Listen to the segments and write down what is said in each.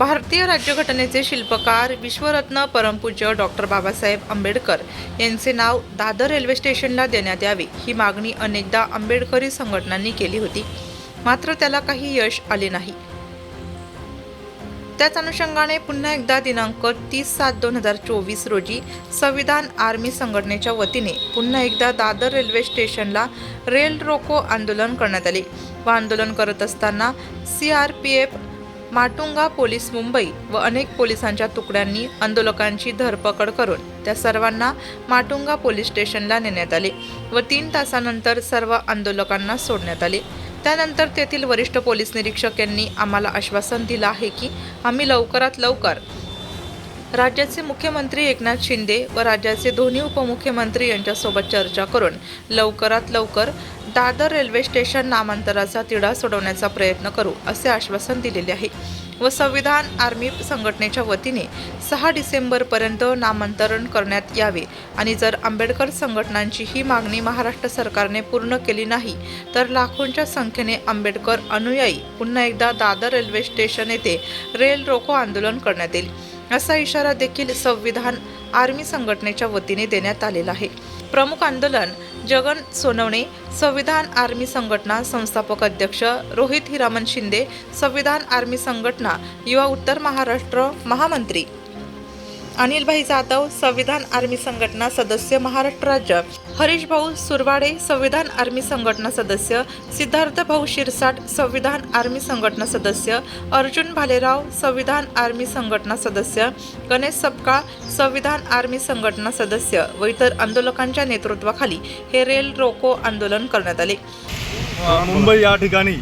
भारतीय राज्यघटनेचे शिल्पकार विश्वरत्न परमपूज्य डॉक्टर बाबासाहेब आंबेडकर यांचे नाव दादर रेल्वे स्टेशनला देण्यात यावे ही मागणी अनेकदा आंबेडकरी संघटनांनी केली होती. मात्र त्याला काही यश आले नाही. त्याच अनुषंगाने पुन्हा एकदा दिनांक तीस सात दोन हजार चोवीस रोजी संविधान आर्मी संघटनेच्या वतीने पुन्हा एकदा दादर रेल्वे स्टेशनला रेल रोको आंदोलन करण्यात आले. व आंदोलन करत असताना C R P F Matunga police Mumbai व अनेक पोलिसांच्या तुकड्यांनी आंदोलकांची धरपकड करून त्या सर्वांना माटुंगा पोलीस स्टेशनला नेण्यात आले व तीन तासानंतर सर्व आंदोलकांना सोडण्यात आले. त्यानंतर तेथील वरिष्ठ पोलीस निरीक्षक यांनी आम्हाला आश्वासन दिलं आहे की आम्ही लवकरात लवकर राज्याचे मुख्यमंत्री एकनाथ शिंदे व राज्याचे दोन्ही उपमुख्यमंत्री यांच्यासोबत चर्चा करून लवकरात लवकर दादर रेल्वे स्टेशन नामांतराचा तिढा सोडवण्याचा प्रयत्न करू असे आश्वासन दिलेले आहे. व संविधान आर्मी संघटनेच्या वतीने सहा डिसेंबरपर्यंत नामांतरण करण्यात यावे आणि जर आंबेडकर संघटनांची ही मागणी महाराष्ट्र सरकारने पूर्ण केली नाही तर लाखोंच्या संख्येने आंबेडकर अनुयायी पुन्हा एकदा दादर रेल्वे स्टेशन येथे रेल रोको आंदोलन करण्यात येईल. असा इशारा देखील संविधान आर्मी संघटनेच्या वतीने देण्यात आलेला आहे. प्रमुख आंदोलन जगन सोनवणे संविधान आर्मी संघटना संस्थापक अध्यक्ष रोहित हिरामन शिंदे संविधान आर्मी संघटना युवा उत्तर महाराष्ट्र महामंत्री अनिलभाई जाधव संविधान आर्मी संघटना सदस्य महाराष्ट्र राज्य. हरीश भाऊ सुरवाडे संविधान आर्मी संघटना सदस्य सिद्धार्थ भाऊ शिरसाट संविधान आर्मी संघटना सदस्य अर्जुन भालेराव संविधान आर्मी संघटना सदस्य गणेश सपकाळ संविधान आर्मी संघटना सदस्य व इतर आंदोलकांच्या नेतृत्वाखाली हे रेल रोको आंदोलन करण्यात आले. मुंबई या ठिकाणी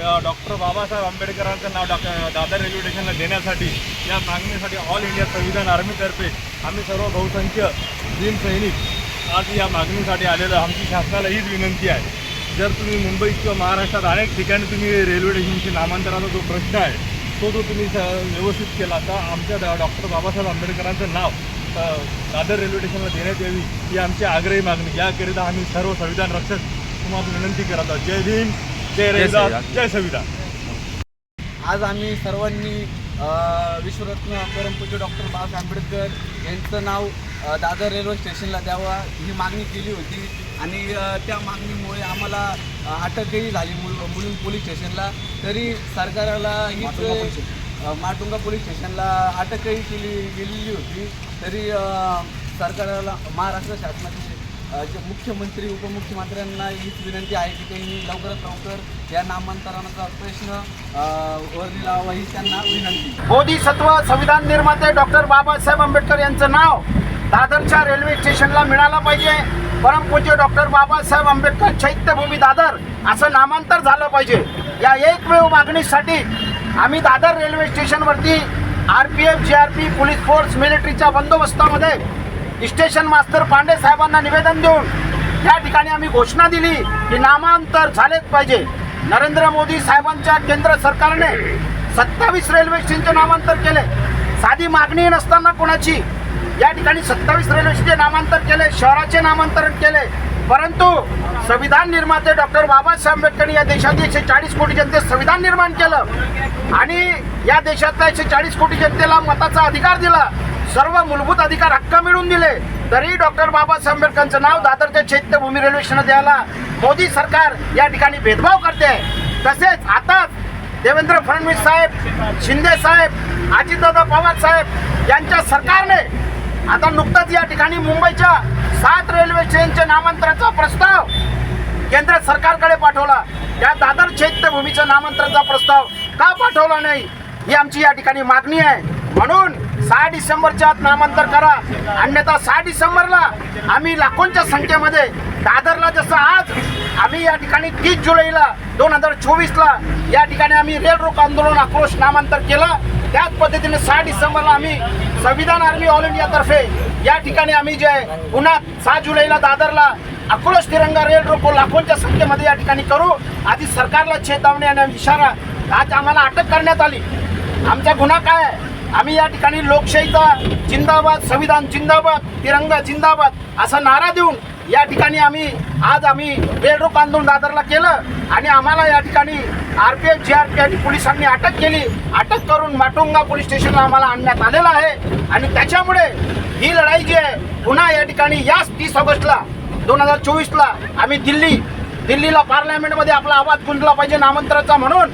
डॉक्टर बाबासाहेब आंबेडकरांचं नाव डॉक्टर दादर रेल्वे स्टेशनला देण्यासाठी या मागणीसाठी ऑल इंडिया संविधान आर्मीतर्फे आम्ही सर्व बहुसंख्य दिन सैनिक आज या मागणीसाठी आलेलो आमची शासनाला हीच विनंती आहे. जर तुम्ही मुंबईत किंवा महाराष्ट्रात अनेक ठिकाणी तुम्ही रेल्वे स्टेशनची नामांतराचा जो प्रश्न आहे तो जो तुम्ही व्यवस्थित केला तर आमच्या डॉक्टर बाबासाहेब आंबेडकरांचं नाव दादर रेल्वे स्टेशनला देण्यात यावी ही आमची आग्रही मागणी. याकरिता आम्ही सर्व संविधान रक्षक तुम्हाला विनंती करत आहोत. जय भीम. जय रविदास जय संविधान आज आम्ही सर्वांनी अ, विश्वरत्न परमपूज्य डॉक्टर बाबासाहेब आंबेडकर यांचं नाव अ, दादर रेल्वे स्टेशनला द्यावा ही मागणी केली होती. आणि अ, त्या मागणीमुळे आम्हाला अ, अटकही झाली मुल मुलुंड पोलीस स्टेशनला. तरी सरकारला हीच अ, माटुंगा पोलीस स्टेशनला अटकही केली गेलेली होती. तरी अ, सरकारला महाराष्ट्र शासनाचे जे मुख्यमंत्री उपमुख्यमंत्र्यांना हीच विनंती आहे की त्यांनी लवकरात लवकर या नामांतरणाचा प्रश्न वरती लावा ही त्यांना विनंती. बोधिसत्व संविधान निर्माते डॉक्टर बाबासाहेब आंबेडकर यांचं नाव दादरच्या रेल्वे स्टेशनला मिळालं पाहिजे. परमपूज्य डॉक्टर बाबासाहेब आंबेडकर चैत्यभूमी दादर असं नामांतर झालं पाहिजे. या एकमेव मागणीसाठी आम्ही दादर रेल्वे स्टेशनवरती R P F G R P police force मिलिटरीच्या बंदोबस्तामध्ये स्टेशन मास्तर पांडे साहेबांना निवेदन देऊन या ठिकाणी आम्ही घोषणा दिली की नामांतर झालेच पाहिजे. नरेंद्र मोदी साहेबांच्या केंद्र सरकारने सत्तावीस रेल्वे स्टेशनचे नामांतर केले. साधी मागणी नसताना कोणाची? या ठिकाणी सत्तावीस रेल्वे स्टेशन नामांतर केले शहराचे नामांतरण केले. परंतु संविधान निर्माते डॉक्टर बाबासाहेब आंबेडकर या देशातील एकशे चाळीस कोटी जनतेत संविधान निर्माण केलं आणि या देशातल्या एकशे चाळीस कोटी जनतेला मताचा अधिकार दिला. सर्व मूलभूत अधिकार हक्क मिळून दिले. तरी डॉक्टर बाबासाहेब आंबेडकरांचं नाव दादरच्या चैत्यभूमी रेल्वे स्टेशन द्यायला मोदी सरकार या ठिकाणी भेदभाव करते. तसेच आता देवेंद्र फडणवीस साहेब शिंदे साहेब अजितदादा पवार साहेब यांच्या सरकारने आता नुकताच या ठिकाणी मुंबईच्या सात रेल्वे स्टेशनच्या नामांतराचा प्रस्ताव केंद्र सरकारकडे पाठवला. या दादर चैत्यभूमीच्या नामांतराचा प्रस्ताव का पाठवला नाही? ही आमची या ठिकाणी मागणी आहे. म्हणून सहा डिसेंबरच्या आत नामांतर करा. अन्यथा सहा डिसेंबरला आम्ही लाखोंच्या संख्येमध्ये दादरला जसं आज आम्ही या ठिकाणी तीस जुलैला दोन हजार चोवीसला या ठिकाणी आम्ही रेल रोक आंदोलन आक्रोश नामांतर केलं. त्याच पद्धतीने सहा डिसेंबरला आम्ही संविधान आर्मी ऑल इंडियातर्फे या ठिकाणी आम्ही जे आहे, पुन्हा सहा जुलैला दादरला आक्रोश तिरंगा रेल रोको लाखोंच्या संख्येमध्ये या ठिकाणी करू. आधी सरकारला चेतावणी आणि इशारा आज आम्हाला अटक करण्यात आली. आमचा गुन्हा काय आहे? आम्ही या ठिकाणी लोकशाहीचा जिंदाबाद संविधान जिंदाबाद तिरंगा जिंदाबाद असा नारा देऊन या ठिकाणी आम्ही आज आम्ही बेडरूप आंदोलन दादरला केलं आणि आम्हाला या ठिकाणी R P F G R P आणि पोलिसांनी अटक केली. अटक करून माटुंगा पोलीस स्टेशनला आम्हाला आणण्यात आलेलं आहे. आणि त्याच्यामुळे ही लढाई जी आहे पुन्हा या ठिकाणी याच तीस ऑगस्टला दोन हजार चोवीसला आम्ही दिल्ली दिल्लीला पार्लमेंटमध्ये आपला आवाज गुंजला पाहिजे नामांतराचा म्हणून.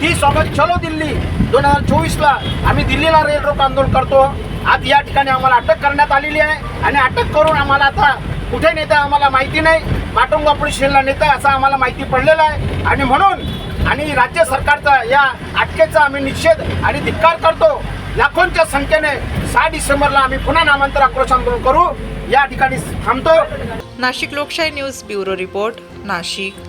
तीस ऑगस्ट चलो दिल्ली. दोन हजार चोवीसला आम्ही दिल्लीला रेल रोक आंदोलन करतो. आज या ठिकाणी आम्हाला अटक करण्यात आलेली आहे आणि अटक करून आम्हाला आता कुठे नेता आम्हाला माहिती नाही. माटुंगा पोलीस स्टेशनला असं आम्हाला माहिती पडलेलं आहे. आणि म्हणून आणि राज्य सरकारचा या अटकेचा आम्ही निषेध आणि धिक्कार करतो. लाखोंच्या संख्येने सहा डिसेंबरला आम्ही पुन्हा नामांतर आक्रोश आंदोलन करू. या ठिकाणी थांबतो. नाशिक लोकशाही न्यूज ब्युरो रिपोर्ट नाशिक.